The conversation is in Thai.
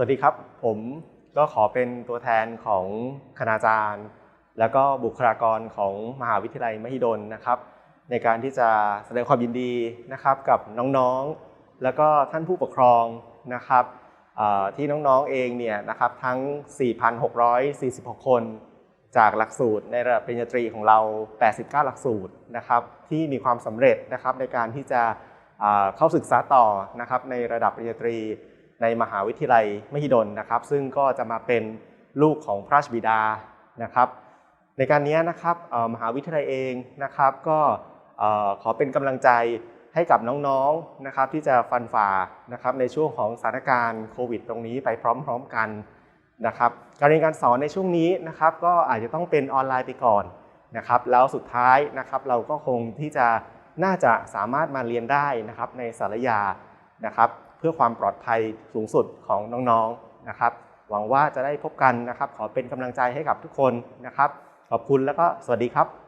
สวัสดีครับ ผมก็ขอเป็นตัวแทนของคณาจารย์ แล้วก็บุคลากรของมหาวิทยาลัยมหิดลนะครับ ในการที่จะแสดงความยินดีนะครับกับน้องๆ แล้วก็ท่านผู้ปกครองนะครับที่น้องๆเองเนี่ยนะครับทั้ง 4,646 คน จากหลักสูตรในระดับปริญญาตรีของเรา 89 หลักสูตรนะครับที่มีความสำเร็จนะครับในการที่จะเข้าศึกษาต่อนะครับในระดับปริญญาตรี ในมหาวิทยาลัยมหิดลนะครับ ซึ่งก็จะมาเป็นลูกของพระราชบิดานะครับในการนี้นะครับมหาวิทยาลัยเองนะครับ ก็ขอเป็นกำลังใจให้กับน้องๆนะครับที่จะฟันฝ่านะครับในช่วงของสถานการณ์โควิดตรงนี้ไปพร้อมๆกันนะครับการเรียนการสอนในช่วงนี้นะครับ ก็อาจจะต้องเป็นออนไลน์ไปก่อนนะครับแล้วสุดท้ายนะครับเราก็คงที่จะน่าจะสามารถมาเรียนได้นะครับในสารยานะครับ เพื่อความปลอดภัยสูงสุดของน้องๆนะครับ หวังว่าจะได้พบกันนะครับ ขอเป็นกำลังใจให้กับทุกคนนะครับ ขอบคุณแล้วก็สวัสดีครับ